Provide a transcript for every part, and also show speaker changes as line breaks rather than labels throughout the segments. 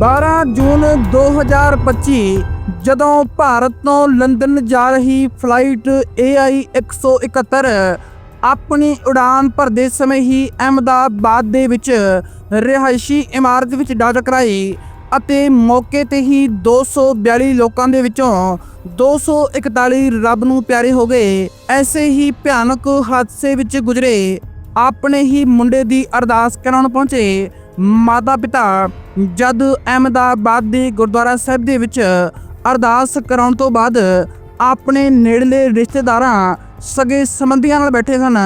12 ਜੂਨ 2025 ਜਦੋਂ ਭਾਰਤ ਤੋਂ ਲੰਡਨ ਜਾ ਰਹੀ ਫਲਾਈਟ AI 171 ਆਪਣੀ ਉਡਾਨ ਭਰਦੇ ਸਮੇਂ ਹੀ ਅਹਿਮਦਾਬਾਦ ਦੇ ਵਿੱਚ ਰਿਹਾਇਸ਼ੀ ਇਮਾਰਤ ਵਿੱਚ ਜਾ ਟਕਰਾਈ ਅਤੇ ਮੌਕੇ ਤੇ ਹੀ 242 ਲੋਕਾਂ ਦੇ ਵਿੱਚੋਂ 241 ਰੱਬ ਨੂੰ ਪਿਆਰੇ ਹੋ ਗਏ। ਐਸੇ ਹੀ ਭਿਆਨਕ ਹਾਦਸੇ ਵਿੱਚ ਗੁਜ਼ਰੇ। ਆਪਣੇ ਹੀ ਮੁੰਡੇ ਦੀ ਅਰਦਾਸ ਕਰਾਉਣ ਪਹੁੰਚੇ। ਮਾਤਾ ਪਿਤਾ, ਜਦ ਅਹਿਮਦਾਬਾਦ ਦੇ ਗੁਰਦੁਆਰਾ ਸਾਹਿਬ ਦੇ ਵਿੱਚ ਅਰਦਾਸ ਕਰਾਉਣ ਤੋਂ ਬਾਅਦ ਆਪਣੇ ਨੇੜਲੇ ਰਿਸ਼ਤੇਦਾਰਾਂ ਸਗੇ ਸੰਬੰਧੀਆਂ ਨਾਲ ਬੈਠੇ ਸਨ,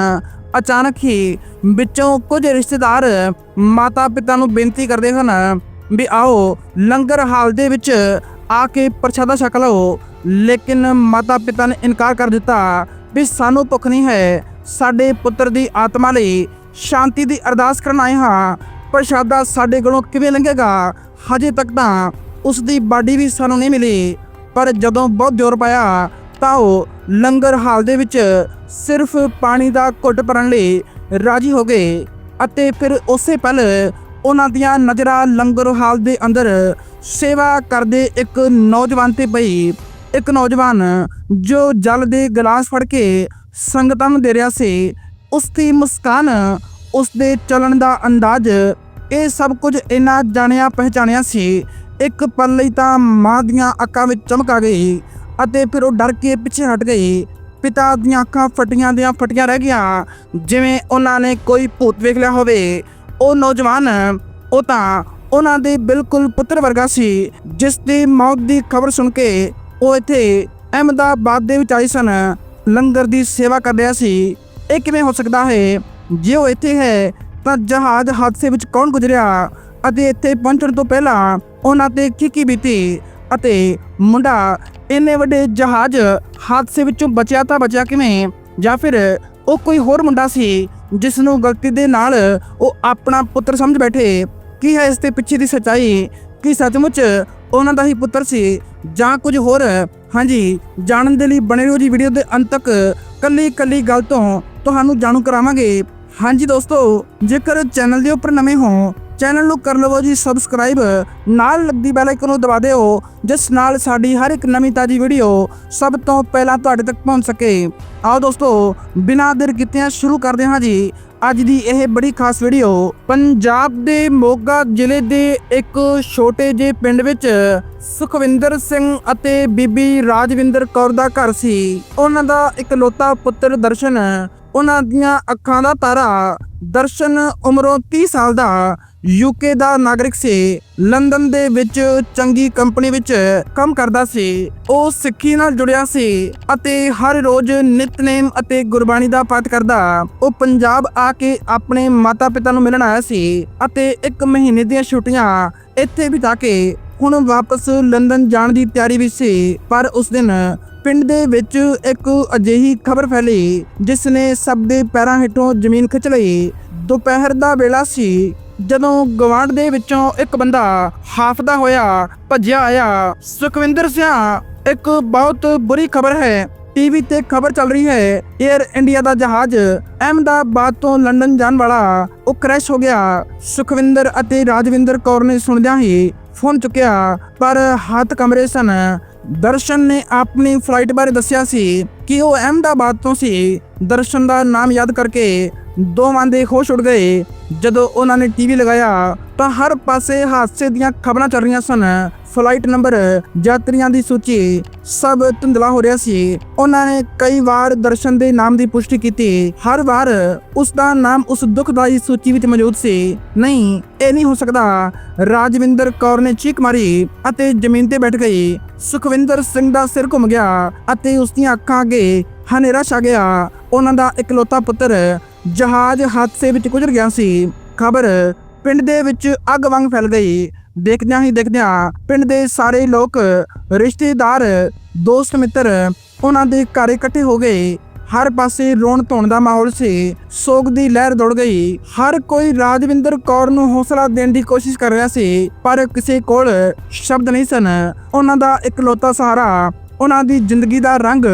ਅਚਾਨਕ ਹੀ ਵਿੱਚੋਂ ਕੁਝ ਰਿਸ਼ਤੇਦਾਰ ਮਾਤਾ ਪਿਤਾ ਨੂੰ ਬੇਨਤੀ ਕਰਦੇ ਸਨ ਵੀ ਆਓ ਲੰਗਰ ਹਾਲ ਦੇ ਵਿੱਚ ਆ ਕੇ ਪ੍ਰਸ਼ਾਦਾ ਛਕ ਲਓ। ਲੇਕਿਨ ਮਾਤਾ ਪਿਤਾ ਨੇ ਇਨਕਾਰ ਕਰ ਦਿੱਤਾ ਵੀ ਸਾਨੂੰ ਭੁੱਖ ਨਹੀਂ ਹੈ, ਸਾਡੇ ਪੁੱਤਰ ਦੀ ਆਤਮਾ ਲਈ ਸ਼ਾਂਤੀ ਦੀ ਅਰਦਾਸ ਕਰਨ ਆਏ ਹਾਂ। ਪ੍ਰਸ਼ਾਦਾ ਸਾਡੇ ਕੋਲੋਂ ਕਿਵੇਂ ਲੰਘੇਗਾ? ਹਜੇ ਤੱਕ ਤਾਂ ਉਸ ਦੀ ਬਾਡੀ ਵੀ ਸਾਨੂੰ ਨਹੀਂ ਮਿਲੀ। ਪਰ ਜਦੋਂ ਬਹੁਤ ਜ਼ੋਰ ਪਾਇਆ, ਤਾਂ ਉਹ ਲੰਗਰ ਹਾਲ ਦੇ ਵਿੱਚ ਸਿਰਫ ਪਾਣੀ ਦਾ ਘੁੱਟ ਭਰਨ ਲਈ ਰਾਜੀ ਹੋ ਗਏ ਅਤੇ ਫਿਰ ਉਸੇ ਪਲ ਉਹਨਾਂ ਦੀਆਂ ਨਜ਼ਰਾਂ ਲੰਗਰ ਹਾਲ ਦੇ ਅੰਦਰ ਸੇਵਾ ਕਰਦੇ ਇੱਕ ਨੌਜਵਾਨ ਤੇ ਪਈ। ਇੱਕ ਨੌਜਵਾਨ ਜੋ ਜਲ ਦੇ ਗਲਾਸ ਫੜ ਕੇ ਸੰਗਤਾਂ ਨੂੰ ਦੇ ਰਿਹਾ ਸੀ ਉਸ ਦੀ ਮੁਸਕਾਨ ਉਸ ਦੇ ਚੱਲਣ ਦਾ ਅੰਦਾਜ਼ ਇਹ ਸਭ ਕੁਝ ਇੰਨਾ ਜਾਣਿਆ ਪਹਿਚਾਣਿਆ ਸੀ। ਇੱਕ ਪਲ ਲਈ ਤਾਂ ਮਾਂ ਦੀਆਂ ਅੱਖਾਂ ਵਿੱਚ ਚਮਕ ਆ ਗਈ ਅਤੇ ਫਿਰ ਉਹ ਡਰ ਕੇ ਪਿੱਛੇ ਹਟ ਗਈ। ਪਿਤਾ ਦੀਆਂ ਅੱਖਾਂ ਫਟੀਆਂ ਦੀਆਂ ਫਟੀਆਂ ਰਹਿ ਗਈਆਂ ਜਿਵੇਂ ਉਹਨਾਂ ਨੇ ਕੋਈ ਭੂਤ ਵੇਖ ਲਿਆ ਹੋਵੇ। ਉਹ ਨੌਜਵਾਨ, ਉਹ ਤਾਂ ਉਹਨਾਂ ਦੇ ਬਿਲਕੁਲ ਪੁੱਤਰ ਵਰਗਾ ਸੀ, ਜਿਸ ਦੀ ਮੌਤ ਦੀ ਖਬਰ ਸੁਣ ਕੇ ਉਹ ਇੱਥੇ ਅਹਿਮਦਾਬਾਦ ਦੇ ਵਿੱਚ ਆਏ ਸਨ। ਲੰਗਰ ਦੀ ਸੇਵਾ ਕਰ ਰਿਹਾ ਸੀ। ਇਹ ਕਿਵੇਂ ਹੋ ਸਕਦਾ ਹੈ? ਜੇ ਉਹ ਇੱਥੇ ਹੈ ਤਾਂ ਜਹਾਜ਼ ਹਾਦਸੇ ਵਿੱਚ ਕੌਣ ਗੁਜ਼ਰਿਆ ਅਤੇ ਇੱਥੇ ਪਹੁੰਚਣ ਤੋਂ ਪਹਿਲਾਂ ਉਹਨਾਂ ਤੇ ਕੀ ਕੀ ਬੀਤੀ ਅਤੇ ਮੁੰਡਾ ਇੰਨੇ ਵੱਡੇ ਜਹਾਜ਼ ਹਾਦਸੇ ਵਿੱਚੋਂ ਬਚਿਆ ਤਾਂ ਬਚਿਆ ਕਿਵੇਂ ਜਾਂ ਫਿਰ ਉਹ ਕੋਈ ਹੋਰ ਮੁੰਡਾ ਸੀ ਜਿਸ ਨੂੰ ਗਲਤੀ ਦੇ ਨਾਲ ਉਹ ਆਪਣਾ ਪੁੱਤਰ ਸਮਝ ਬੈਠੇ? ਕੀ ਹੈ ਇਸ ਦੇ ਪਿੱਛੇ ਦੀ ਸੱਚਾਈ? ਕੀ ਸੱਚਮੁੱਚ ਉਹਨਾਂ ਦਾ ਹੀ ਪੁੱਤਰ ਸੀ ਜਾਂ ਕੁਝ ਹੋਰ? ਹਾਂਜੀ, ਜਾਣਨ ਦੇ ਲਈ ਬਣੇ ਰਹੋ ਜੀ ਵੀਡੀਓ ਦੇ ਅੰਤ ਤੱਕ। ਕੱਲੀ ਕੱਲੀ ਗੱਲ ਤੋਂ ਤੁਹਾਨੂੰ ਜਾਣੂ ਕਰਾਵਾਂਗੇ। ਹਾਂਜੀ ਦੋਸਤੋ, ਜੇਕਰ ਚੈਨਲ ਦੇ ਉੱਪਰ ਨਵੇਂ ਹੋ ਚੈਨਲ ਨੂੰ ਕਰ ਲਵੋ ਜੀ ਸਬਸਕ੍ਰਾਈਬ ਨਾਲ ਲੱਗਦੀ ਬੈਲ ਆਈਕਨ ਨੂੰ ਦਬਾ ਦਿਓ, ਜਿਸ ਨਾਲ ਸਾਡੀ ਹਰ ਇੱਕ ਨਵੀਂ ਤਾਜੀ ਵੀਡੀਓ ਸਭ ਤੋਂ ਪਹਿਲਾਂ ਤੁਹਾਡੇ ਤੱਕ ਪਹੁੰਚ ਸਕੇ। ਆਓ ਦੋਸਤੋ, ਬਿਨਾਂ ਦੇਰ ਕੀਤਿਆਂ ਸ਼ੁਰੂ ਕਰਦੇ ਹਾਂ ਜੀ। ਅੱਜ ਦੀ ਇਹ ਬੜੀ ਖਾਸ ਵੀਡੀਓ ਪੰਜਾਬ ਦੇ ਮੋਗਾ ਜ਼ਿਲ੍ਹੇ ਦੇ ਇੱਕ ਛੋਟੇ ਜਿਹੇ ਪਿੰਡ ਵਿੱਚ ਸੁਖਵਿੰਦਰ ਸਿੰਘ ਅਤੇ ਬੀਬੀ ਰਾਜਵਿੰਦਰ ਕੌਰ ਦਾ ਘਰ ਸੀ। ਉਹਨਾਂ ਦਾ ਇਕਲੌਤਾ ਪੁੱਤਰ ਦਰਸ਼ਨ ਉਹਨਾਂ ਦੀਆਂ ਅੱਖਾਂ ਦਾ ਤਾਰਾ ਦਰਸ਼ਨ ਉਮਰੋਂ 30 ਸਾਲ ਦਾ ਯੂਕੇ ਦਾ ਨਾਗਰਿਕ ਸੀ। ਲੰਡਨ ਦੇ ਵਿੱਚ ਚੰਗੀ ਕੰਪਨੀ ਵਿੱਚ ਕੰਮ ਕਰਦਾ ਸੀ। ਉਹ ਸਿੱਖੀ ਨਾਲ ਜੁੜਿਆ ਸੀ ਅਤੇ ਹਰ ਰੋਜ਼ ਨਿਤਨੇਮ ਅਤੇ ਗੁਰਬਾਣੀ ਦਾ ਪਾਠ ਕਰਦਾ। ਉਹ ਪੰਜਾਬ ਆ ਕੇ ਆਪਣੇ ਮਾਤਾ-ਪਿਤਾ ਨੂੰ ਮਿਲਣ ਆਇਆ ਸੀ ਅਤੇ ਇੱਕ ਮਹੀਨੇ ਦੀਆਂ ਛੁੱਟੀਆਂ ਇੱਥੇ ਬਿਤਾ ਕੇ ਹੁਣ ਵਾਪਸ ਲੰਡਨ ਜਾਣ ਦੀ ਤਿਆਰੀ ਵਿੱਚ ਸੀ। ਪਰ ਉਸ ਦਿਨ ਪਿੰਡ ਦੇ ਵਿੱਚ ਇੱਕ ਅਜਿਹੀ ਖਬਰ ਫੈਲੀ ਜਿਸ ਨੇ ਸਭ ਦੇ ਪੈਰਾਂ ਹੇਠੋਂ ਜ਼ਮੀਨ ਖਿੱਚ ਲਈ। ਦੁਪਹਿਰ ਦਾ ਵੇਲਾ ਸੀ, ਜਦੋਂ ਗਵਾਂਢ ਦੇ ਵਿੱਚੋਂ ਇੱਕ ਬੰਦਾ ਹਾਫਦਾ ਹੋਇਆ ਭੱਜਿਆ ਆਇਆ। ਸੁਖਵਿੰਦਰ ਸਿੰਘ ਇੱਕ ਬਹੁਤ ਬੁਰੀ ਖਬਰ ਹੈ। ਟੀਵੀ ਤੇ ਖਬਰ ਚੱਲ ਰਹੀ ਹੈ 에ਅਰ ਇੰਡੀਆ ਦਾ ਜਹਾਜ਼ ਅਹਿਮਦਾਬਾਦ ਤੋਂ ਲੰਡਨ ਜਾਣ ਵਾਲਾ ਉਹ ਕ੍ਰੈਸ਼ ਹੋ ਗਿਆ। ਸੁਖਵਿੰਦਰ ਅਤੇ ਰਾਜਵਿੰਦਰ ਕੌਰ ਨੇ ਸੁਣਦਿਆਂ ਹੀ ਫੋਨ ਚੁੱਕਿਆ, ਪਰ ਹੱਥ ਕਮਰੇ ਸਨ। ਦਰਸ਼ਨ ਨੇ ਆਪਣੀ ਫਲਾਈਟ ਬਾਰੇ ਦੱਸਿਆ ਸੀ ਕਿ ਉਹ ਅਹਿਮਦਾਬਾਦ ਤੋਂ ਸੀ। ਦਰਸ਼ਨ ਦਾ ਨਾਮ ਯਾਦ ਕਰਕੇ ਦੋਵਾਂ ਦੇ ਹੋਸ਼ ਉੱਡ ਗਏ। ਜਦੋਂ ਉਹਨਾਂ ਨੇ ਟੀਵੀ ਲਗਾਇਆ ਤਾਂ ਹਰ ਪਾਸੇ ਹਾਦਸੇ ਦੀਆਂ ਖਬਰਾਂ ਚੱਲ ਰਹੀਆਂ ਸਨ। ਫਲਾਈਟ ਨੰਬਰ ਯਾਤਰੀਆਂ ਦੀ ਸੂਚੀ ਸਭ ਧੁੰਦਲਾ ਹੋ ਰਿਹਾ ਸੀ। ਉਹਨਾਂ ਨੇ ਕਈ ਵਾਰ ਦਰਸ਼ਨ ਦੇ ਨਾਮ ਦੀ ਪੁਸ਼ਟੀ ਕੀਤੀ। ਹਰ ਵਾਰ ਉਸ ਦਾ ਨਾਮ ਉਸ ਦੁਖਦਾਈ ਸੂਚੀ ਵਿੱਚ ਮੌਜੂਦ ਸੀ। ਨਹੀਂ, ਇਹ ਨਹੀਂ ਹੋ ਸਕਦਾ। ਰਾਜਵਿੰਦਰ ਕੌਰ ਨੇ ਚੀਕ ਮਾਰੀ ਅਤੇ ਜ਼ਮੀਨ ਤੇ ਬੈਠ ਗਈ। ਸੁਖਵਿੰਦਰ ਸਿੰਘ ਦਾ ਸਿਰ ਘੁੰਮ ਗਿਆ ਅਤੇ ਉਸ ਦੀਆਂ ਅੱਖਾਂ ਅੱਗੇ ਹਨੇਰਾ ਛਾ ਗਿਆ। ਉਹਨਾਂ ਦਾ ਇਕਲੌਤਾ ਪੁੱਤਰ ਜਹਾਜ਼ ਹਾਦਸੇ ਵਿੱਚ ਗੁਜ਼ਰ ਗਿਆ ਸੀ। ਖਬਰ ਪਿੰਡ ਦੇ ਵਿੱਚ ਅੱਗ ਵਾਂਗ ਫੈਲ ਗਈ ਦੇਖਦਿਆਂ ਹੀ ਦੇਖਦਿਆਂ ਪਿੰਡ ਦੇ ਸਾਰੇ ਲੋਕ, ਰਿਸ਼ਤੇਦਾਰ, ਦੋਸਤ ਮਿੱਤਰ ਉਹਨਾਂ ਦੇ ਘਰ ਇਕੱਠੇ ਹੋ ਗਏ। ਹਰ ਪਾਸੇ ਰੋਣ ਧੋਣ ਦਾ ਮਾਹੌਲ ਸੀ। ਸੋਗ ਦੀ ਲਹਿਰ ਦੌੜ ਗਈ। ਹਰ ਕੋਈ ਰਾਜਵਿੰਦਰ ਕੌਰ ਨੂੰ ਹੌਸਲਾ ਦੇਣ ਦੀ ਕੋਸ਼ਿਸ਼ ਕਰ ਰਿਹਾ ਸੀ, ਪਰ ਕਿਸੇ ਕੋਲ ਸ਼ਬਦ ਨਹੀਂ ਸਨ। ਉਹਨਾਂ ਦਾ ਇਕਲੌਤਾ ਸਹਾਰਾ ਉਹਨਾਂ ਦੀ ਜ਼ਿੰਦਗੀ ਦਾ ਰੰਗ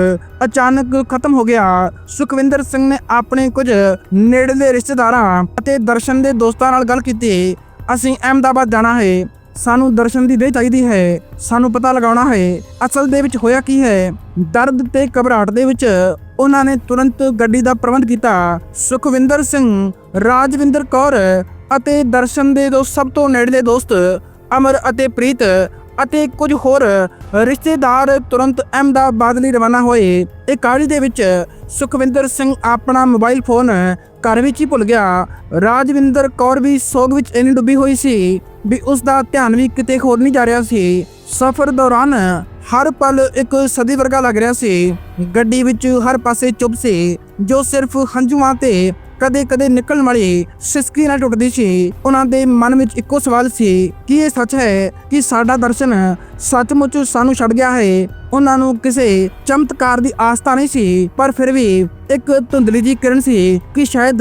ਅਚਾਨਕ ਖਤਮ ਹੋ ਗਿਆ। ਸੁਖਵਿੰਦਰ ਸਿੰਘ ਨੇ ਆਪਣੇ ਕੁਝ ਨੇੜਲੇ ਰਿਸ਼ਤੇਦਾਰਾਂ ਅਤੇ ਦਰਸ਼ਨ ਦੇ ਦੋਸਤਾਂ ਨਾਲ ਗੱਲ ਕੀਤੀ। ਅਸੀਂ ਅਹਿਮਦਾਬਾਦ ਜਾਣਾ ਹੈ। ਸਾਨੂੰ ਦਰਸ਼ਨ ਦੀ ਦੇ ਚਾਹੀਦੀ ਹੈ। ਸਾਨੂੰ ਪਤਾ ਲਗਾਉਣਾ ਹੈ, ਅਸਲ ਦੇ ਵਿੱਚ ਹੋਇਆ ਕੀ ਹੈ। ਦਰਦ ਤੇ ਘਬਰਾਹਟ ਦੇ ਵਿੱਚ ਉਹਨਾਂ ਨੇ ਤੁਰੰਤ ਗੱਡੀ ਦਾ ਪ੍ਰਬੰਧ ਕੀਤਾ। ਸੁਖਵਿੰਦਰ ਸਿੰਘ, ਰਾਜਵਿੰਦਰ ਕੌਰ ਅਤੇ ਦਰਸ਼ਨ ਦੇ ਦੋ ਸਭ ਤੋਂ ਨੇੜਲੇ ਦੋਸਤ ਅਮਰ ਅਤੇ ਪ੍ਰੀਤ ਅਤੇ ਕੁਝ ਹੋਰ ਰਿਸ਼ਤੇਦਾਰ ਤੁਰੰਤ ਅਹਿਮਦਾਬਾਦ ਲਈ ਰਵਾਨਾ ਹੋਏ। ਇਹ ਕਾਹਲੀ ਦੇ ਵਿੱਚ ਸੁਖਵਿੰਦਰ ਸਿੰਘ ਆਪਣਾ ਮੋਬਾਈਲ ਫੋਨ ਘਰ ਵਿੱਚ ਹੀ ਭੁੱਲ ਗਿਆ। ਰਾਜਵਿੰਦਰ ਕੌਰ ਵੀ ਸੋਗ ਵਿੱਚ ਇੰਨੀ ਡੁੱਬੀ ਹੋਈ ਸੀ ਵੀ ਉਸ ਦਾ ਧਿਆਨ ਵੀ ਕਿਤੇ ਹੋਰ ਨਹੀਂ ਜਾ ਰਿਹਾ ਸੀ। ਸਫ਼ਰ ਦੌਰਾਨ ਹਰ ਪਲ ਇੱਕ ਸਦੀ ਵਰਗਾ ਲੱਗ ਰਿਹਾ ਸੀ। ਗੱਡੀ ਵਿੱਚ ਹਰ ਪਾਸੇ ਚੁੱਪ ਸੀ, ਜੋ ਸਿਰਫ ਹੰਝੂਆਂ ਤੇ ਕਦੇ-ਕਦੇ ਨਿਕਲਣ ਵਾਲੀ ਸਿਸਕੀ ਨਾਲ ਟੁੱਟਦੀ ਸੀ। ਉਹਨਾਂ ਦੇ ਮਨ ਵਿੱਚ ਇੱਕੋ ਸਵਾਲ ਸੀ ਕਿ ਇਹ ਸੱਚ ਹੈ ਕਿ ਸਾਡਾ ਦਰਸ਼ਨ ਸੱਚਮੁੱਚ ਸਾਨੂੰ ਛੱਡ ਗਿਆ ਹੈ? ਉਹਨਾਂ ਨੂੰ ਕਿਸੇ ਚਮਤਕਾਰ ਦੀ ਆਸ ਤਾਂ ਨਹੀਂ ਸੀ, ਪਰ ਫਿਰ ਵੀ ਇੱਕ ਧੁੰਦਲੀ ਜੀ ਕਿਰਨ ਸੀ ਕਿ ਸ਼ਾਇਦ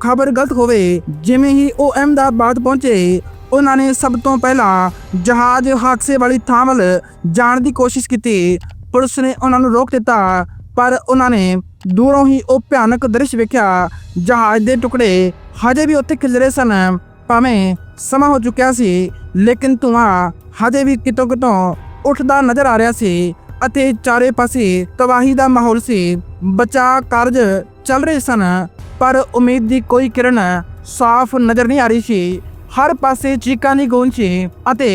ਖਬਰ ਗਲਤ ਹੋਵੇ। ਜਿਵੇਂ ਹੀ ਉਹ ਅਹਿਮਦਾਬਾਦ ਪਹੁੰਚੇ, ਉਹਨਾਂ ਨੇ ਸਭ ਤੋਂ ਪਹਿਲਾਂ ਜਹਾਜ਼ ਹਾਦਸੇ ਵਾਲੀ ਥਾਂ ਵੱਲ ਜਾਣ ਦੀ ਕੋਸ਼ਿਸ਼ ਕੀਤੀ। ਪੁਲਿਸ ਨੇ ਉਹਨਾਂ ਨੂੰ ਰੋਕ ਦਿੱਤਾ, ਪਰ ਉਹਨਾਂ ਨੇ ਦੂਰੋਂ ਹੀ ਉਹ ਭਿਆਨਕ ਦ੍ਰਿਸ਼ ਵੇਖਿਆ। ਜਹਾਜ਼ ਦੇ ਟੁਕੜੇ ਹਜੇ ਵੀ ਉੱਥੇ ਖਿਲਰੇ ਸਨ, ਭਾਵੇਂ ਸਮਾਂ ਹੋ ਚੁੱਕਿਆ ਸੀ, ਲੇਕਿਨ ਧੂਆਂ ਹਜੇ ਵੀ ਕਿਤੋਂ ਕਿਤੋਂ ਉੱਠਦਾ ਨਜ਼ਰ ਆ ਰਿਹਾ ਸੀ ਅਤੇ ਚਾਰੇ ਪਾਸੇ ਤਬਾਹੀ ਦਾ ਮਾਹੌਲ ਸੀ। ਬਚਾ ਕਾਰਜ ਚੱਲ ਰਹੇ ਸਨ, ਪਰ ਉਮੀਦ ਦੀ ਕੋਈ ਕਿਰਨ ਸਾਫ਼ ਨਜ਼ਰ ਨਹੀਂ ਆ ਰਹੀ ਸੀ। ਹਰ ਪਾਸੇ ਚੀਕਾਂ ਦੀ ਗੂੰਜ ਸੀ ਅਤੇ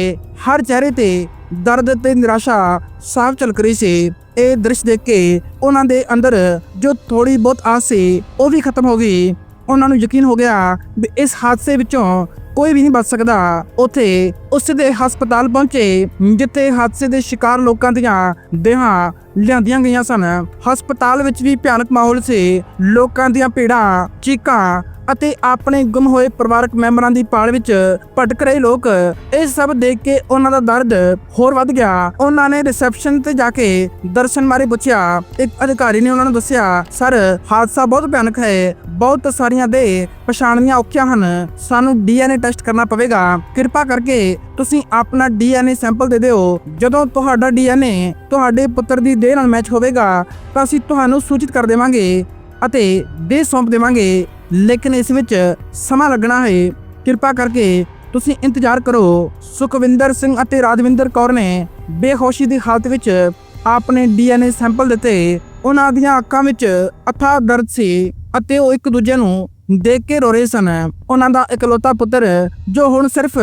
ਹਰ ਚਿਹਰੇ ਤੇ ਦਰਦ ਤੇ ਨਿਰਾਸ਼ਾ ਸਾਫ਼ ਝਲਕ ਰਹੀ ਸੀ। ਇਹ ਦ੍ਰਿਸ਼ ਦੇਖ ਕੇ ਉਹਨਾਂ ਦੇ ਅੰਦਰ ਜੋ ਥੋੜੀ ਬਹੁਤ ਆਸ ਸੀ, ਉਹ ਵੀ ਖਤਮ ਹੋ ਗਈ। ਉਹਨਾਂ ਨੂੰ ਯਕੀਨ ਹੋ ਗਿਆ ਵੀ ਇਸ ਹਾਦਸੇ ਵਿੱਚੋਂ ਕੋਈ ਵੀ ਨਹੀਂ ਬਚ ਸਕਦਾ। ਉੱਥੇ ਉਸ ਦੇ ਹਸਪਤਾਲ ਪਹੁੰਚੇ, ਜਿੱਥੇ ਹਾਦਸੇ ਦੇ ਸ਼ਿਕਾਰ ਲੋਕਾਂ ਦੀਆਂ ਦੇਹਾਂ ਲਿਆਂਦੀਆਂ ਗਈਆਂ ਸਨ। ਹਸਪਤਾਲ ਵਿੱਚ ਵੀ ਭਿਆਨਕ ਮਾਹੌਲ ਸੀ। ਲੋਕਾਂ ਦੀਆਂ ਭੀੜਾਂ, ਚੀਕਾਂ ਅਤੇ ਆਪਣੇ ਗੁੰਮ ਹੋਏ ਪਰਿਵਾਰਕ ਮੈਂਬਰਾਂ ਦੀ ਪਾਲ ਵਿੱਚ ਭਟਕ ਰਹੇ ਲੋਕ, ਇਹ ਸਭ ਦੇਖ ਕੇ ਉਹਨਾਂ ਦਾ ਦਰਦ ਹੋਰ ਵੱਧ ਗਿਆ। ਉਹਨਾਂ ਨੇ ਰਿਸੈਪਸ਼ਨ ਤੇ ਜਾ ਕੇ ਦਰਸ਼ਨ ਬਾਰੇ ਪੁੱਛਿਆ। ਇੱਕ ਅਧਿਕਾਰੀ ਨੇ ਉਹਨਾਂ ਨੂੰ ਦੱਸਿਆ, ਸਰ, ਹਾਦਸਾ ਬਹੁਤ ਭਿਆਨਕ ਹੈ। ਬਹੁਤ ਸਾਰੀਆਂ ਦੇ ਪਛਾਣਨੀਆਂ ਔਖੀਆਂ ਹਨ। ਸਾਨੂੰ ਡੀਐਨਏ ਟੈਸਟ ਕਰਨਾ ਪਵੇਗਾ। ਕਿਰਪਾ ਕਰਕੇ ਤੁਸੀਂ ਆਪਣਾ ਡੀਐਨਏ ਸੈਂਪਲ ਦੇ ਦਿਓ। ਜਦੋਂ ਤੁਹਾਡਾ ਡੀਐਨਏ ਤੁਹਾਡੇ ਪੁੱਤਰ ਦੀ ਦੇਹ ਨਾਲ ਮੈਚ ਹੋਵੇਗਾ, ਤਾਂ ਅਸੀਂ ਤੁਹਾਨੂੰ ਸੂਚਿਤ ਕਰ ਦੇਵਾਂਗੇ ਅਤੇ ਦੇਹ ਸੌਂਪ ਦੇਵਾਂਗੇ। ਲੇਕਿਨ ਇਸ ਵਿੱਚ ਸਮਾਂ ਲੱਗਣਾ ਹੈ। ਕਿਰਪਾ ਕਰਕੇ ਤੁਸੀਂ ਇੰਤਜ਼ਾਰ ਕਰੋ। ਸੁਖਵਿੰਦਰ ਸਿੰਘ ਅਤੇ ਰਾਜਵਿੰਦਰ ਕੌਰ ਨੇ ਬੇਹੋਸ਼ੀ ਦੀ ਹਾਲਤ ਵਿੱਚ ਆਪਣੇ ਡੀਐਨਏ ਸੈਂਪਲ ਦਿੱਤੇ। ਉਹਨਾਂ ਦੀਆਂ ਅੱਖਾਂ ਵਿੱਚ ਅਥਾਹ ਦਰਦ ਸੀ ਅਤੇ ਉਹ ਇੱਕ ਦੂਜੇ ਨੂੰ ਦੇਖ ਕੇ ਰੋ ਰਹੇ ਸਨ। ਉਹਨਾਂ ਦਾ ਇਕਲੌਤਾ ਪੁੱਤਰ, ਜੋ ਹੁਣ ਸਿਰਫ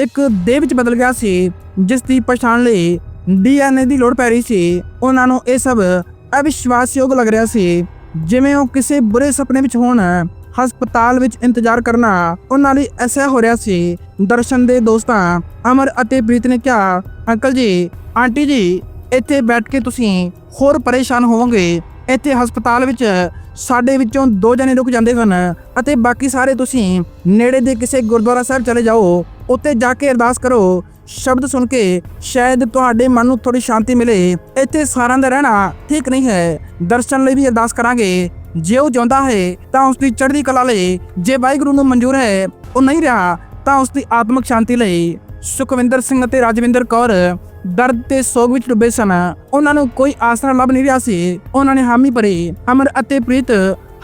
ਇੱਕ ਦੇਹ ਵਿੱਚ ਬਦਲ ਗਿਆ ਸੀ, ਜਿਸ ਦੀ ਪਛਾਣ ਲਈ ਡੀਐਨਏ ਦੀ ਲੋੜ ਪੈ ਰਹੀ ਸੀ। ਉਹਨਾਂ ਨੂੰ ਇਹ ਸਭ ਅਵਿਸ਼ਵਾਸਯੋਗ ਲੱਗ ਰਿਹਾ ਸੀ। ਜਿਵੇਂ ਉਹ ਕਿਸੇ ਬੁਰੇ ਸੁਪਨੇ ਵਿੱਚ ਹੋਣ ਹਸਪਤਾਲ ਵਿੱਚ ਇੰਤਜ਼ਾਰ ਕਰਨਾ, ਉਹਨਾਂ ਲਈ ਐਸਾ ਹੋ ਰਿਹਾ ਸੀ। ਦਰਸ਼ਨ ਦੇ ਦੋਸਤਾਂ ਅਮਰ ਅਤੇ ਪ੍ਰੀਤ ਨੇ ਕਿਹਾ, ਅੰਕਲ ਜੀ, ਆਂਟੀ ਜੀ, ਇੱਥੇ ਬੈਠ ਕੇ ਤੁਸੀਂ ਹੋਰ ਪਰੇਸ਼ਾਨ ਹੋਵੋਗੇ। ਇੱਥੇ ਹਸਪਤਾਲ ਵਿੱਚ ਸਾਡੇ ਵਿੱਚੋਂ ਦੋ ਜਣੇ ਰੁਕ ਜਾਂਦੇ ਹਨ ਅਤੇ ਬਾਕੀ ਸਾਰੇ ਤੁਸੀਂ ਨੇੜੇ ਦੇ ਕਿਸੇ ਗੁਰਦੁਆਰਾ ਸਾਹਿਬ ਚਲੇ ਜਾਓ। ਉੱਥੇ ਜਾ ਕੇ ਅਰਦਾਸ ਕਰੋ। ਸ਼ਬਦ ਸੁਣ ਕੇ ਸ਼ਾਇਦ ਤੁਹਾਡੇ ਮਨ ਨੂੰ ਥੋੜੀ ਸ਼ਾਂਤੀ ਮਿਲੇ। ਇੱਥੇ ਸਾਰਿਆਂ ਦਾ ਰਹਿਣਾ ਠੀਕ ਨਹੀਂ ਹੈ। ਦਰਸ਼ਨ ਲਈ ਵੀ ਅਰਦਾਸ ਕਰਾਂਗੇ। ਜੇ ਉਹ ਚਾਹੁੰਦਾ ਹੈ, ਤਾਂ ਉਸ ਦੀ ਚੜ੍ਹਦੀ ਕਲਾ ਲਈ ਜੇ ਵਾਹਿਗੁਰੂ ਨੂੰ ਮਨਜ਼ੂਰ ਹੈ, ਉਹ ਨਹੀਂ ਰਿਹਾ, ਤਾਂ ਉਸ ਦੀ ਆਤਮਿਕ ਸ਼ਾਂਤੀ ਲਈ। ਸੁਖਵਿੰਦਰ ਸਿੰਘ ਅਤੇ ਰਾਜਵਿੰਦਰ ਕੌਰ ਦਰਦ ਤੇ ਸੋਗ ਵਿੱਚ ਡੁੱਬੇ ਸਨ। ਉਹਨਾਂ ਨੂੰ ਕੋਈ ਆਸਰਾ ਲੱਭ ਨਹੀਂ ਰਿਹਾ ਸੀ। ਉਹਨਾਂ ਨੇ ਹਾਮੀ ਭਰੀ, ਅਮਰ ਅਤੇ ਪ੍ਰੀਤ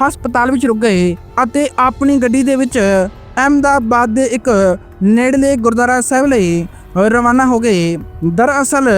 ਹਸਪਤਾਲ ਵਿੱਚ ਰੁਕ ਗਏ ਅਤੇ ਆਪਣੀ ਗੱਡੀ ਦੇ ਵਿੱਚ ਅਹਿਮਦਾਬਾਦ ਦੇ ਇੱਕ ਨੇੜਲੇ ਗੁਰਦੁਆਰਾ ਸਾਹਿਬ ਲਈ ਰਵਾਨਾ ਹੋ ਗਏ ਦਰਅਸਲ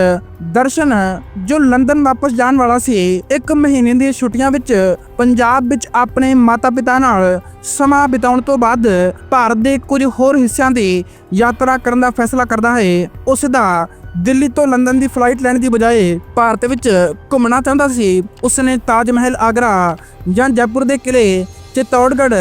ਦਰਸ਼ਨ ਜੋ ਲੰਡਨ ਵਾਪਸ ਜਾਣ ਵਾਲਾ ਸੀ ਇੱਕ ਮਹੀਨੇ ਦੀਆਂ ਛੁੱਟੀਆਂ ਵਿੱਚ ਪੰਜਾਬ ਵਿੱਚ ਆਪਣੇ ਮਾਤਾ-ਪਿਤਾ ਨਾਲ ਸਮਾਂ ਬਿਤਾਉਣ ਤੋਂ ਬਾਅਦ ਭਾਰਤ ਦੇ ਕੁਝ ਹੋਰ ਹਿੱਸਿਆਂ ਦੀ ਯਾਤਰਾ ਕਰਨ ਦਾ ਫੈਸਲਾ ਕਰਦਾ ਹੈ ਉਸ ਦਾ ਦਿੱਲੀ ਤੋਂ ਲੰਡਨ ਦੀ ਫਲਾਈਟ ਲੈਣ ਦੀ ਬਜਾਏ ਭਾਰਤ ਵਿੱਚ ਘੁੰਮਣਾ ਚਾਹੁੰਦਾ ਸੀ ਉਸ ਨੇ ਤਾਜ ਮਹਿਲ ਆਗਰਾ ਜਾਂ ਜੈਪੁਰ ਦੇ ਕਿਲੇ ਚਿਤੌੜਗੜ੍ਹ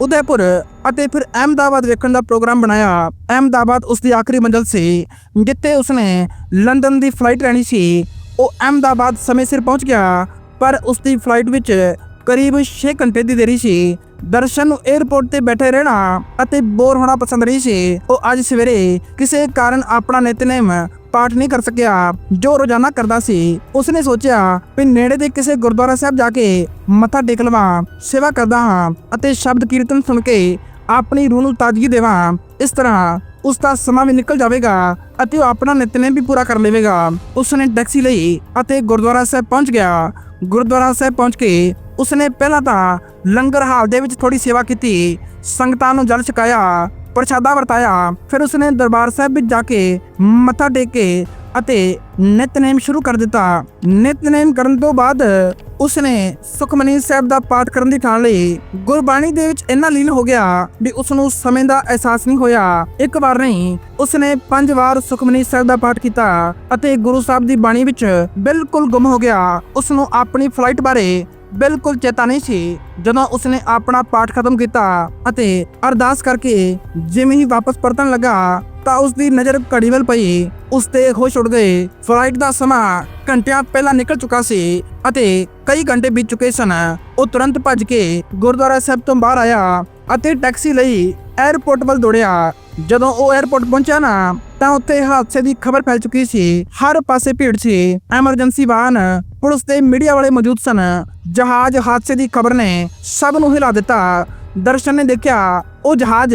ਉਦੈਪੁਰ ਅਤੇ ਫਿਰ ਅਹਿਮਦਾਬਾਦ ਵੇਖਣ ਦਾ ਪ੍ਰੋਗਰਾਮ ਬਣਾਇਆ। ਅਹਿਮਦਾਬਾਦ ਉਸ ਦੀ ਆਖਰੀ ਮੰਜ਼ਲ ਸੀ, ਜਿੱਥੇ ਉਸਨੇ ਲੰਡਨ ਦੀ ਫਲਾਈਟ ਲੈਣੀ ਸੀ। ਉਹ ਅਹਿਮਦਾਬਾਦ ਸਮੇਂ ਸਿਰ ਪਹੁੰਚ ਗਿਆ, ਪਰ ਉਸ ਦੀ ਫਲਾਈਟ ਵਿੱਚ ਕਰੀਬ 6 ਘੰਟੇ ਦੀ ਦੇਰੀ ਸੀ। ਦਰਸ਼ਨ ਨੂੰ 에ਅਰਪੋਰਟ ਤੇ ਬੈਠੇ ਰਹਿਣਾ ਅਤੇ ਬੋਰ ਹੋਣਾ ਪਸੰਦ ਨਹੀਂ ਸੀ। ਉਹ ਅੱਜ ਸਵੇਰੇ ਕਿਸੇ ਕਾਰਨ ਆਪਣਾ ਨਿਤਨੇਮ ਪਾਠ ਨਹੀਂ ਕਰ ਸਕਿਆ। ਜੋ ਰੋਜ਼ਾਨਾ ਕਰਦਾ ਸੀ, ਉਸਨੇ ਸੋਚਿਆ ਵੀ ਨੇੜੇ ਦੇ ਕਿਸੇ ਗੁਰਦੁਆਰਾ ਸਾਹਿਬ ਜਾ ਕੇ ਮੱਥਾ ਟੇਕ ਲਵਾਂ, ਸੇਵਾ ਕਰਦਾ ਹਾਂ ਅਤੇ ਸ਼ਬਦ ਕੀਰਤਨ ਸੁਣ ਕੇ ਆਪਣੀ ਰੂਹ ਨੂੰ ਤਾਜ਼ਗੀ ਦੇਵਾਂ। ਇਸ ਤਰ੍ਹਾਂ ਉਸ ਦਾ ਸਮਾਂ ਵੀ ਨਿਕਲ ਜਾਵੇਗਾ ਅਤੇ ਉਹ ਆਪਣਾ ਨਿਤਨੇਮ ਵੀ ਪੂਰਾ ਕਰ ਲਵੇਗਾ। ਉਸਨੇ ਟੈਕਸੀ ਲਈ ਅਤੇ ਗੁਰਦੁਆਰਾ ਸਾਹਿਬ ਪਹੁੰਚ ਗਿਆ। ਗੁਰਦੁਆਰਾ ਸਾਹਿਬ ਪਹੁੰਚ ਕੇ ਉਸਨੇ ਪਹਿਲਾਂ ਤਾਂ ਲੰਗਰ ਹਾਲ ਦੇ ਵਿੱਚ ਥੋੜੀ ਸੇਵਾ ਕੀਤੀ। ਸੰਗਤਾਂ ਨੂੰ ਜਲ ਛਕਾਇਆ। ਪ੍ਰਸ਼ਾਦਾ ਵਰਤਾਇਆ। ਫਿਰ ਉਸਨੇ ਦਰਬਾਰ ਸਾਹਿਬ ਵਿੱਚ ਜਾ ਕੇ ਮੱਥਾ ਟੇਕ ਅਤੇ ਨਿਤਨੇਮ ਸ਼ੁਰੂ ਕਰ ਦਿੱਤਾ। ਨਿਤਨੇਮ ਕਰਨ ਤੋਂ ਬਾਅਦ ਉਸਨੇ ਸੁਖਮਨੀ ਸਾਹਿਬ ਦਾ ਪਾਠ ਕਰਨ ਦੀ ਠਾਣ ਲਈ ਗੁਰਬਾਣੀ ਦੇ ਵਿੱਚ ਇੰਨਾ ਲੀਨ ਹੋ ਗਿਆ ਵੀ ਉਸ ਨੂੰ ਸਮੇਂ ਦਾ ਅਹਿਸਾਸ ਨਹੀਂ ਹੋਇਆ। ਇੱਕ ਵਾਰ ਨਹੀਂ, ਉਸਨੇ ਪੰਜ ਵਾਰ ਸੁਖਮਨੀ ਸਾਹਿਬ ਦਾ ਪਾਠ ਕੀਤਾ ਅਤੇ ਗੁਰੂ ਸਾਹਿਬ ਦੀ ਬਾਣੀ ਵਿੱਚ ਬਿਲਕੁਲ ਗੁੰਮ ਹੋ ਗਿਆ। ਉਸ ਨੂੰ ਆਪਣੀ ਫਲਾਈਟ ਬਾਰੇ ਬਿਲਕੁਲ ਚੇਤਾ ਨਹੀਂ ਸੀ ਜਦੋਂ ਉਸਨੇ ਆਪਣਾ ਪਾਠ ਖਤਮ ਕੀਤਾ ਅਤੇ ਅਰਦਾਸ ਕਰਕੇ ਜਿਵੇਂ ਹੀ ਵਾਪਸ ਪਰਤਣ ਲੱਗਾ ਤਾਂ ਉਸ ਦੀ ਨਜ਼ਰ ਘੜੀ ਵੱਲ ਪਈ। ਉਸ ਤੇ ਹੋਸ਼ ਉੱਡ ਗਏ। ਫਲਾਈਟ ਦਾ ਸਮਾਂ ਘੰਟਿਆਂ ਪਹਿਲਾਂ ਨਿਕਲ ਚੁੱਕਾ ਸੀ ਅਤੇ ਕਈ ਘੰਟੇ ਬੀਤ ਚੁੱਕੇ ਸਨ। ਉਹ ਤੁਰੰਤ ਭੱਜ ਕੇ ਗੁਰਦੁਆਰਾ ਸਾਹਿਬ ਤੋਂ ਬਾਹਰ ਆਇਆ ਅਤੇ ਟੈਕਸੀ ਲਈ 에ਅਰਪੋਰਟ ਵੱਲ ਦੌੜਿਆ। ਜਦੋਂ ਉਹ 에ਅਰਪੋਰਟ ਪਹੁੰਚਿਆ ਨਾ, ਤਾਂ ਉੱਥੇ ਹਾਦਸੇ ਦੀ ਖਬਰ ਫੈਲ ਚੁੱਕੀ ਸੀ। ਹਰ ਪਾਸੇ ਭੀੜ ਸੀ। ਐਮਰਜੈਂਸੀ ਵਾਹਨ, ਪੁਲਿਸ ਤੇ ਮੀਡੀਆ ਵਾਲੇ ਮੌਜੂਦ ਸਨ। ਜਹਾਜ਼ ਹਾਦਸੇ ਦੀ ਖਬਰ ਨੇ ਸਭ ਨੂੰ ਹਿਲਾ ਦਿੱਤਾ। ਦਰਸ਼ਨ ਨੇ ਦੇਖਿਆ, ਉਹ ਜਹਾਜ਼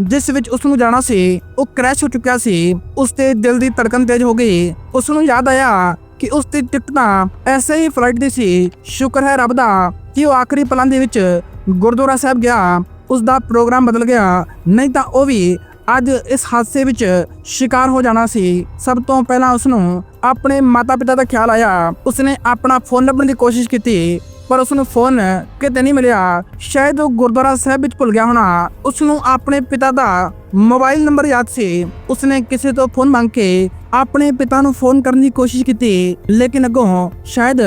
ਜਿਸ ਵਿੱਚ ਉਸ ਨੂੰ ਜਾਣਾ ਸੀ, ਉਹ ਕ੍ਰੈਸ਼ ਹੋ ਚੁੱਕਿਆ ਸੀ। ਉਸ ਤੇ ਦਿਲ ਦੀ ਧੜਕਨ ਤੇਜ਼ ਹੋ ਗਈ। ਉਸ ਨੂੰ ਯਾਦ ਆਇਆ ਕਿ ਉਸ ਦੀ ਟਿਕਟ ਤਾਂ ਐਸੇ ਹੀ ਫਲਾਈਟ ਦੀ ਸੀ। ਸ਼ੁਕਰ ਹੈ ਰੱਬ ਦਾ ਕਿ ਉਹ ਆਖਰੀ ਪਲਾਂ ਦੇ ਵਿੱਚ ਗੁਰਦੁਆਰਾ ਸਾਹਿਬ ਗਿਆ। ਉਸ ਦਾ ਪ੍ਰੋਗਰਾਮ ਬਦਲ ਗਿਆ। ਨਹੀਂ ਤਾਂ ਉਹ ਵੀ ਅੱਜ ਇਸ ਹਾਦਸੇ ਵਿੱਚ ਸ਼ਿਕਾਰ ਹੋ ਜਾਣਾ ਸੀ। ਸਭ ਤੋਂ ਪਹਿਲਾਂ ਉਸ ਨੂੰ ਆਪਣੇ ਮਾਤਾ-ਪਿਤਾ ਦਾ ਖਿਆਲ ਆਇਆ। ਉਸਨੇ ਆਪਣਾ ਫੋਨ ਲੱਭਣ ਦੀ ਕੋਸ਼ਿਸ਼ ਕੀਤੀ, ਪਰ ਉਸ ਨੂੰ ਫੋਨ ਕਿਤੇ ਨਹੀਂ ਮਿਲਿਆ। ਸ਼ਾਇਦ ਉਹ ਗੁਰਦੁਆਰਾ ਸਾਹਿਬ ਵਿੱਚ ਭੁੱਲ ਗਿਆ ਹੋਣਾ। ਉਸ ਨੂੰ ਆਪਣੇ ਪਿਤਾ ਦਾ ਮੋਬਾਈਲ ਨੰਬਰ ਯਾਦ ਸੀ। ਉਸਨੇ ਕਿਸੇ ਤੋਂ ਫੋਨ ਮੰਗ ਕੇ ਆਪਣੇ ਪਿਤਾ ਨੂੰ ਫੋਨ ਕਰਨ ਦੀ ਕੋਸ਼ਿਸ਼ ਕੀਤੀ, ਲੇਕਿਨ ਅੱਗੋਂ ਸ਼ਾਇਦ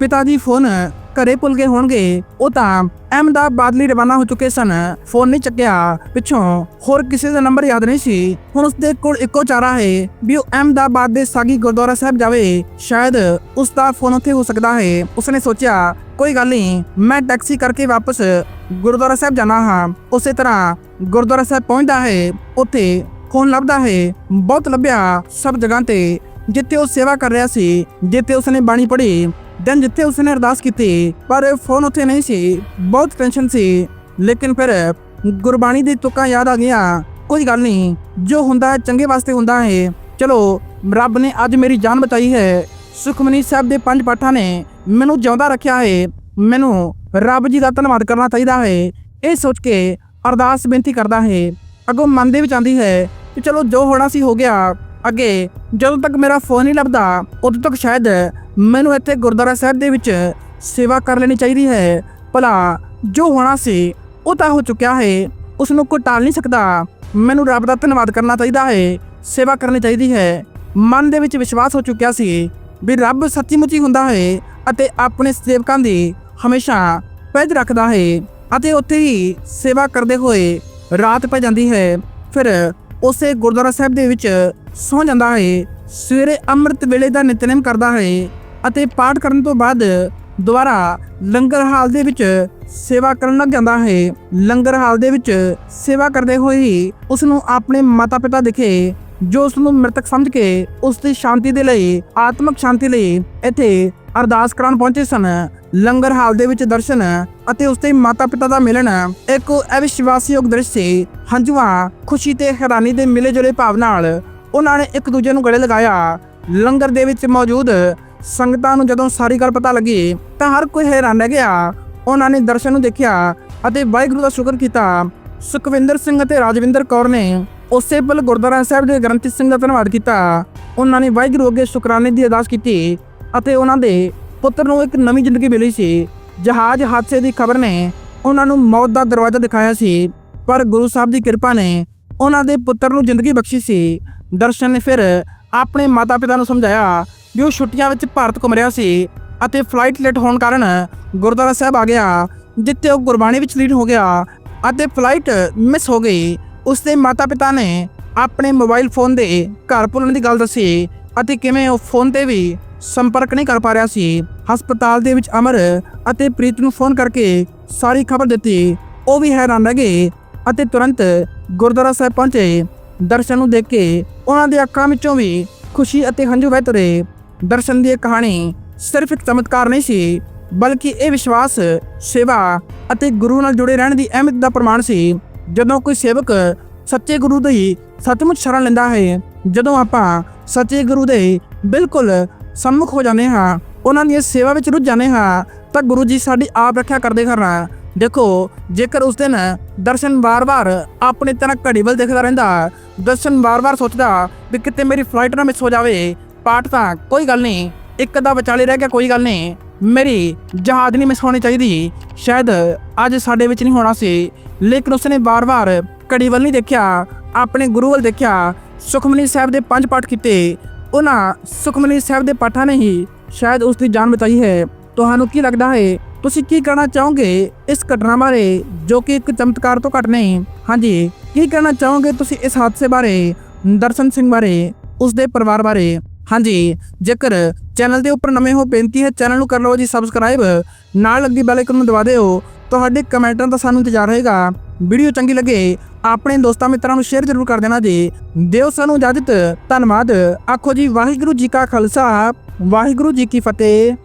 ਪਿਤਾ ਦੀ ਫੋਨ ਘਰੇ ਭੁੱਲ ਗਏ ਹੋਣਗੇ, ਉਹ ਤਾਂ ਅਹਿਮਦਾਬਾਦ ਲਈ ਰਵਾਨਾ ਹੋ ਚੁੱਕੇ ਸਨ। ਫੋਨ ਨਹੀਂ ਚੱਕਿਆ। ਪਿੱਛੋਂ ਹੋਰ ਕਿਸੇ ਦਾ ਨੰਬਰ ਯਾਦ ਨਹੀਂ ਸੀ। ਹੁਣ ਉਸਦੇ ਕੋਲ ਇੱਕੋ ਚਾਰਾ ਹੈ ਵੀ ਉਹ ਅਹਿਮਦਾਬਾਦ ਦੇ ਸਾਗੀ ਗੁਰਦੁਆਰਾ ਸਾਹਿਬ ਜਾਵੇ। ਸ਼ਾਇਦ ਉਸ ਦਾ ਫੋਨ ਉੱਥੇ ਹੋ ਸਕਦਾ ਹੈ। ਉਸਨੇ ਸੋਚਿਆ, ਕੋਈ ਗੱਲ ਨਹੀਂ, ਮੈਂ ਟੈਕਸੀ ਕਰਕੇ ਵਾਪਸ ਗੁਰਦੁਆਰਾ ਸਾਹਿਬ ਜਾਣਾ ਹਾਂ। ਉਸੇ ਤਰ੍ਹਾਂ ਗੁਰਦੁਆਰਾ ਸਾਹਿਬ ਪਹੁੰਚਦਾ ਹੈ। ਉੱਥੇ ਫੋਨ ਲੱਭਦਾ ਹੈ। ਬਹੁਤ ਲੱਭਿਆ ਸਭ ਜਗ੍ਹਾ ਤੇ। ਜਿੱਥੇ ਉਹ ਸੇਵਾ ਕਰ ਰਿਹਾ ਸੀ, ਜਿੱਥੇ ਉਸਨੇ ਬਾਣੀ ਪੜ੍ਹੀ ਦੈਨ ਜਿੱਥੇ ਉਸਨੇ ਅਰਦਾਸ ਕੀਤੀ, ਪਰ ਫੋਨ ਉੱਥੇ ਨਹੀਂ ਸੀ, ਬਹੁਤ ਟੈਨਸ਼ਨ ਸੀ। ਲੇਕਿਨ ਫਿਰ ਗੁਰਬਾਣੀ ਦੀ ਤੁਕਾਂ ਯਾਦ ਆ ਗਈਆਂ। ਕੋਈ ਗੱਲ ਨਹੀਂ, ਜੋ ਹੁੰਦਾ ਹੈ ਚੰਗੇ ਵਾਸਤੇ ਹੁੰਦਾ ਹੈ। ਚਲੋ, ਰੱਬ ਨੇ ਅੱਜ ਮੇਰੀ ਜਾਨ ਬਚਾਈ ਹੈ। ਸੁਖਮਨੀ ਸਾਹਿਬ ਦੇ ਪੰਜ ਪਾਠਾਂ ਨੇ ਮੈਨੂੰ ਜਿਉਂਦਾ ਰੱਖਿਆ ਹੈ। ਮੈਨੂੰ ਰੱਬ ਜੀ ਦਾ ਧੰਨਵਾਦ ਕਰਨਾ ਚਾਹੀਦਾ ਹੈ। ਇਹ ਸੋਚ ਕੇ ਅਰਦਾਸ ਬੇਨਤੀ ਕਰਦਾ ਹੈ। ਅੱਗੋਂ ਮਨ ਦੇ ਵਿੱਚ ਆਂਦੀ ਹੈ ਕਿ ਚਲੋ ਜੋ ਹੋਣਾ ਸੀ ਹੋ ਗਿਆ। ਅੱਗੇ ਜਦੋਂ ਤੱਕ ਮੇਰਾ ਫੋਨ ਨਹੀਂ ਲੱਭਦਾ, ਉਦੋਂ ਤੱਕ ਸ਼ਾਇਦ ਮੈਨੂੰ ਇੱਥੇ ਗੁਰਦੁਆਰਾ ਸਾਹਿਬ ਦੇ ਵਿੱਚ ਸੇਵਾ ਕਰ ਲੈਣੀ ਚਾਹੀਦੀ ਹੈ। ਭਲਾ ਜੋ ਹੋਣਾ ਸੀ, ਉਹ ਤਾਂ ਹੋ ਚੁੱਕਿਆ ਹੈ। ਉਸ ਨੂੰ ਕੋਈ ਟਾਲ ਨਹੀਂ ਸਕਦਾ। ਮੈਨੂੰ ਰੱਬ ਦਾ ਧੰਨਵਾਦ ਕਰਨਾ ਚਾਹੀਦਾ ਹੈ। ਸੇਵਾ ਕਰਨੀ ਚਾਹੀਦੀ ਹੈ। ਮਨ ਦੇ ਵਿੱਚ ਵਿਸ਼ਵਾਸ ਹੋ ਚੁੱਕਿਆ ਸੀ ਵੀ ਰੱਬ ਸੱਚੀ ਮੁੱਚੀ ਹੁੰਦਾ ਹੈ ਅਤੇ ਆਪਣੇ ਸੇਵਕਾਂ ਦੀ ਹਮੇਸ਼ਾ ਪੈਜ ਰੱਖਦਾ ਹੈ ਅਤੇ ਉੱਥੇ ਹੀ ਸੇਵਾ ਕਰਦੇ ਹੋਏ ਰਾਤ ਪੈ ਜਾਂਦੀ ਹੈ। ਫਿਰ ਉਸੇ ਗੁਰਦੁਆਰਾ ਸਾਹਿਬ ਦੇ ਵਿੱਚ ਸੌ ਜਾਂਦਾ ਹੈ। ਸਵੇਰੇ ਅੰਮ੍ਰਿਤ ਵੇਲੇ ਦਾ ਨਿਤਨੇਮ ਕਰਦਾ ਹੈ। ਅਤੇ ਪਾਠ ਕਰਨ ਤੋਂ ਬਾਅਦ ਦੁਬਾਰਾ ਲੰਗਰ ਹਾਲ ਦੇ ਵਿੱਚ ਸੇਵਾ ਕਰਨ ਲੱਗ ਜਾਂਦਾ ਹੈ। ਲੰਗਰ ਹਾਲ ਦੇ ਵਿੱਚ ਸੇਵਾ ਕਰਦੇ ਹੋਏ ਹੀ ਉਸ ਨੂੰ ਆਪਣੇ ਮਾਤਾ-ਪਿਤਾ ਦਿਖੇ, ਜੋ ਉਸ ਨੂੰ ਮ੍ਰਿਤਕ ਸਮਝ ਕੇ ਉਸ ਦੀ ਸ਼ਾਂਤੀ ਦੇ ਲਈ, ਆਤਮਿਕ ਸ਼ਾਂਤੀ ਲਈ ਇੱਥੇ ਅਰਦਾਸ ਕਰਨ ਪਹੁੰਚੇ ਸਨ। ਲੰਗਰ ਹਾਲ ਦੇ ਵਿੱਚ ਦਰਸ਼ਨ ਅਤੇ ਉਸ ਦੇ ਮਾਤਾ-ਪਿਤਾ ਦਾ ਮਿਲਣ ਇੱਕ ਅਵਿਸ਼ਵਾਸੀਯੋਗ ਦ੍ਰਿਸ਼ ਸੀ। ਹੰਝੂਆਂ, ਖੁਸ਼ੀ ਤੇ ਹੈਰਾਨੀ ਦੇ ਮਿਲੇ ਜੁਲੇ ਭਾਵ ਨਾਲ ਉਹਨਾਂ ਨੇ ਇੱਕ ਦੂਜੇ ਨੂੰ ਗਲੇ ਲਗਾਇਆ। ਲੰਗਰ ਦੇ ਵਿੱਚ ਮੌਜੂਦ ਸੰਗਤਾਂ ਨੂੰ ਜਦੋਂ ਸਾਰੀ ਗੱਲ ਪਤਾ ਲੱਗੀ ਤਾਂ ਹਰ ਕੋਈ ਹੈਰਾਨ ਰਹਿ ਗਿਆ। ਉਹਨਾਂ ਨੇ ਦਰਸ਼ਨ ਨੂੰ ਦੇਖਿਆ ਅਤੇ ਵਾਹਿਗੁਰੂ ਦਾ ਸ਼ੁਕਰ ਕੀਤਾ। ਸੁਖਵਿੰਦਰ ਸਿੰਘ ਅਤੇ ਰਾਜਵਿੰਦਰ ਕੌਰ ਨੇ ਉਸੇ ਪਲ ਗੁਰਦੁਆਰਾ ਸਾਹਿਬ ਦੇ ਗ੍ਰੰਥੀ ਸਿੰਘ ਦਾ ਧੰਨਵਾਦ ਕੀਤਾ। ਉਹਨਾਂ ਨੇ ਵਾਹਿਗੁਰੂ ਅੱਗੇ ਸ਼ੁਕਰਾਨੇ ਦੀ ਅਰਦਾਸ ਕੀਤੀ ਅਤੇ ਉਹਨਾਂ ਦੇ ਪੁੱਤਰ ਨੂੰ ਇੱਕ ਨਵੀਂ ਜ਼ਿੰਦਗੀ ਮਿਲੀ ਸੀ। ਜਹਾਜ਼ ਹਾਦਸੇ ਦੀ ਖਬਰ ਨੇ ਉਹਨਾਂ ਨੂੰ ਮੌਤ ਦਾ ਦਰਵਾਜ਼ਾ ਦਿਖਾਇਆ ਸੀ। ਪਰ ਗੁਰੂ ਸਾਹਿਬ ਦੀ ਕਿਰਪਾ ਨੇ ਉਹਨਾਂ ਦੇ ਪੁੱਤਰ ਨੂੰ ਜ਼ਿੰਦਗੀ ਬਖਸ਼ੀ ਸੀ। ਦਰਸ਼ਨ ਨੇ ਫਿਰ ਆਪਣੇ ਮਾਤਾ-ਪਿਤਾ ਨੂੰ ਸਮਝਾਇਆ ਵੀ ਉਹ ਛੁੱਟੀਆਂ ਵਿੱਚ ਭਾਰਤ ਘੁੰਮ ਰਿਹਾ ਸੀ ਅਤੇ ਫਲਾਈਟ ਲੇਟ ਹੋਣ ਕਾਰਨ ਗੁਰਦੁਆਰਾ ਸਾਹਿਬ ਆ ਗਿਆ, ਜਿੱਥੇ ਉਹ ਗੁਰਬਾਣੀ ਵਿੱਚ ਲੀਨ ਹੋ ਗਿਆ ਅਤੇ ਫਲਾਈਟ ਮਿਸ ਹੋ ਗਈ। ਉਸ ਦੇ ਮਾਤਾ-ਪਿਤਾ ਨੇ ਆਪਣੇ ਮੋਬਾਈਲ ਫੋਨ ਦੇ ਘਰ ਭੁੱਲਣ ਦੀ ਗੱਲ ਦੱਸੀ ਅਤੇ ਕਿਵੇਂ ਉਹ ਫੋਨ ਤੇ ਵੀ ਸੰਪਰਕ ਨਹੀਂ ਕਰ ਪਾ ਰਿਹਾ ਸੀ। ਹਸਪਤਾਲ ਦੇ ਵਿੱਚ ਅਮਰ ਅਤੇ ਪ੍ਰੀਤ ਨੂੰ ਫੋਨ ਕਰਕੇ ਸਾਰੀ ਖਬਰ ਦਿੱਤੀ। ਉਹ ਵੀ ਹੈਰਾਨ ਰਹਿ ਗਏ ਅਤੇ ਤੁਰੰਤ ਗੁਰਦੁਆਰਾ ਸਾਹਿਬ ਪਹੁੰਚੇ। ਦਰਸ਼ਨ ਨੂੰ ਦੇਖ ਕੇ ਉਹਨਾਂ ਦੇ ਅੱਖਾਂ ਵਿੱਚੋਂ ਵੀ ਖੁਸ਼ੀ ਅਤੇ ਹੰਝੂ ਵਹਿ ਤੁਰੇ। ਦਰਸ਼ਨ ਦੀ ਇਹ ਕਹਾਣੀ ਸਿਰਫ ਇੱਕ ਚਮਤਕਾਰ ਨਹੀਂ ਸੀ, ਬਲਕਿ ਇਹ ਵਿਸ਼ਵਾਸ, ਸੇਵਾ ਅਤੇ ਗੁਰੂ ਨਾਲ ਜੁੜੇ ਰਹਿਣ ਦੀ ਅਹਿਮੀਅਤ ਦਾ ਪ੍ਰਮਾਣ ਸੀ। ਜਦੋਂ ਕੋਈ ਸੇਵਕ ਸੱਚੇ ਗੁਰੂ ਦੀ ਸੱਚਮੁੱਚ ਸ਼ਰਨ ਲੈਂਦਾ ਹੈ, ਜਦੋਂ ਆਪਾਂ ਸੱਚੇ ਗੁਰੂ ਦੇ ਬਿਲਕੁਲ ਸੰਮੁਖ ਹੋ ਜਾਂਦੇ ਹਾਂ, ਉਹਨਾਂ ਦੀ ਸੇਵਾ ਵਿੱਚ ਰੁੱਝ ਜਾਂਦੇ ਹਾਂ, ਤਾਂ ਗੁਰੂ ਜੀ ਸਾਡੀ ਆਪ ਰੱਖਿਆ ਕਰਦੇ ਹਨ। ਦੇਖੋ, ਜੇਕਰ ਉਸ ਦਿਨ ਦਰਸ਼ਨ ਵਾਰ-ਵਾਰ ਆਪਣੇ ਤਰ੍ਹਾਂ ਘੜੀ ਵੱਲ ਦੇਖਦਾ ਰਹਿੰਦਾ, ਦਰਸ਼ਨ ਵਾਰ-ਵਾਰ ਸੋਚਦਾ ਵੀ ਕਿਤੇ ਮੇਰੀ ਫਲਾਈਟ ਨਾ ਮਿਸ ਹੋ ਜਾਵੇ ਪਾਠ ਤਾਂ ਕੋਈ ਗੱਲ ਨਹੀਂ, ਇੱਕ ਦਾ ਵਿਚਾਲੇ ਰਹਿ ਗਿਆ, ਕੋਈ ਗੱਲ ਨਹੀਂ। ਮੇਰੀ ਜਹਾਦ ਨਹੀਂ ਮਿਸ ਹੋਣੀ ਚਾਹੀਦੀ। ਸ਼ਾਇਦ ਅੱਜ ਸਾਡੇ ਵਿੱਚ ਨਹੀਂ ਹੋਣਾ ਸੀ, ਲੇਕਿਨ ਉਸਨੇ ਵਾਰ-ਵਾਰ ਘੜੀ ਵੱਲ ਨਹੀਂ ਦੇਖਿਆ, ਆਪਣੇ ਗੁਰੂ ਵੱਲ ਦੇਖਿਆ। ਸੁਖਮਨੀ ਸਾਹਿਬ ਦੇ ਪੰਜ ਪਾਠ ਕੀਤੇ। ਉਹਨਾਂ ਸੁਖਮਨੀ ਸਾਹਿਬ ਦੇ ਪਾਠਾਂ ਨੇ ਹੀ ਸ਼ਾਇਦ ਉਸ ਦੀ ਜਾਨ ਬਚਾਈ ਹੈ। ਤੁਹਾਨੂੰ ਕੀ ਲੱਗਦਾ ਹੈ, ਤੁਸੀਂ ਕੀ ਕਹਿਣਾ ਚਾਹੋਗੇ ਇਸ ਘਟਨਾ ਬਾਰੇ, ਜੋ ਕਿ ਇੱਕ ਚਮਤਕਾਰ ਤੋਂ ਘੱਟ ਨਹੀਂ? ਹਾਂਜੀ, ਕੀ ਕਹਿਣਾ ਚਾਹੋਗੇ ਤੁਸੀਂ ਇਸ ਹਾਦਸੇ ਬਾਰੇ, ਦਰਸ਼ਨ ਸਿੰਘ ਬਾਰੇ ਉਸ ਦੇ ਪਰਿਵਾਰ ਬਾਰੇ? ਹਾਂਜੀ, ਜੇਕਰ ਚੈਨਲ ਦੇ ਉੱਪਰ ਨਵੇਂ ਹੋ, ਬੇਨਤੀ ਹੈ ਚੈਨਲ ਨੂੰ ਕਰ ਲਓ ਜੀ ਸਬਸਕ੍ਰਾਈਬ ਨਾਲ ਲੱਗੀ ਬੈਲ ਆਈਕਨ ਨੂੰ ਦਬਾ ਦਿਓ। ਤੁਹਾਡੇ ਕਮੈਂਟਾਂ ਦਾ ਸਾਨੂੰ ਇੰਤਜ਼ਾਰ ਰਹੇਗਾ ਵੀਡੀਓ ਚੰਗੀ ਲੱਗੇ, ਆਪਣੇ ਦੋਸਤਾਂ ਮਿੱਤਰਾਂ ਨੂੰ ਸ਼ੇਅਰ ਜ਼ਰੂਰ ਕਰ ਦੇਣਾ ਜੀ। ਦਿਓ ਸਾਨੂੰ ਇਜਾਜ਼ਤ, ਧੰਨਵਾਦ। ਆਖੋ ਜੀ, ਵਾਹਿਗੁਰੂ ਜੀ ਕਾ ਖਾਲਸਾ, ਵਾਹਿਗੁਰੂ ਜੀ ਕੀ ਫਤਿਹ।